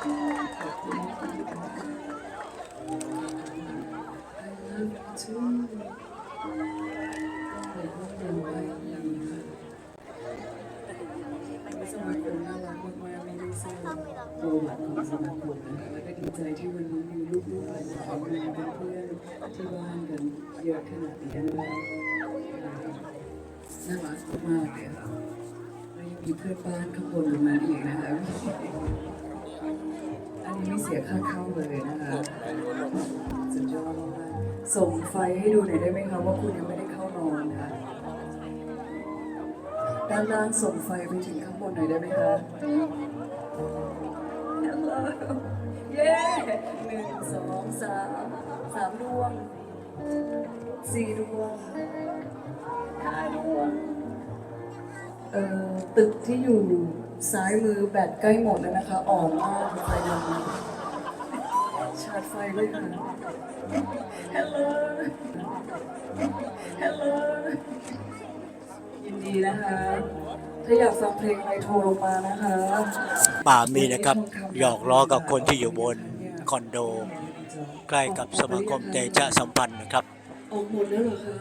ประวัติของสมาคมนะคะแล้วก็ดีใจที่วันนี้มีลูกๆหลานๆมาเป็นเพื่อนที่บ้านกันเยอะขนาดนี้นะคะน่ารักมากเลยค่ะแล้วยังมีเพื่อนบ้านข้างบนตรงนั้นอีกนะคะ ไม่เสียค่าเข้าเลยนะคะสุดยอดมากๆส่งไฟให้ดูหน่อยได้ไหมคะว่าคุณยังไม่ได้เข้านอนค่ะด้านล่างส่งไฟไปถึงข้างบนหน่อยได้ไหมคะ Hello เย้หนึ่งสองสามสามดวงสี่ดวงห้าดวงเอ่อ ตึกที่อยู่ซ้ายมือแบตใกล้หมดแล้วนะคะอ่อนมากไฟดับชาร์จไฟด้วยค่ะ Hello Hello ยินดีนะคะ ถ้าอยากฟังเพลงอะไรโทรลงมานะคะป่ามีนะครับ หยอกล้อกับคนที่อยู่บนคอนโด ใกล้กับสมาคมเตชะสัมพันธ์นะครับออกหมดแล้วเหรอคะ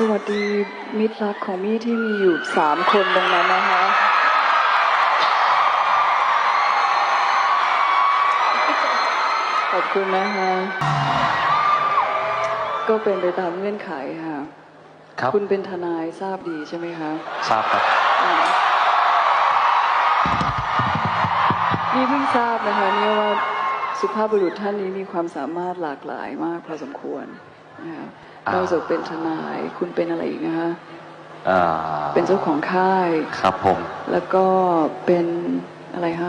ว้าวสวัสดีมิตรรักของมี่ที่มีอยู่สามคนตรงนั้นนะคะ ขอบคุณนะคะ ก็เป็นไปตามเงื่อนไขค่ะ ครับ คุณเป็นทนายทราบดีใช่ไหมคะ ทราบครับอ่านี่เพิ่งทราบนะคะเนี่ยว่าสุภาพบุรุษท่านนี้มีความสามารถหลากหลายมากพอสมควรนะคะอ่า นอกจากเป็นทนายคุณเป็นอะไรอีกนะคะอ่าเป็นเจ้าของค่าย ครับผม แล้วก็เป็นอะไรฮะ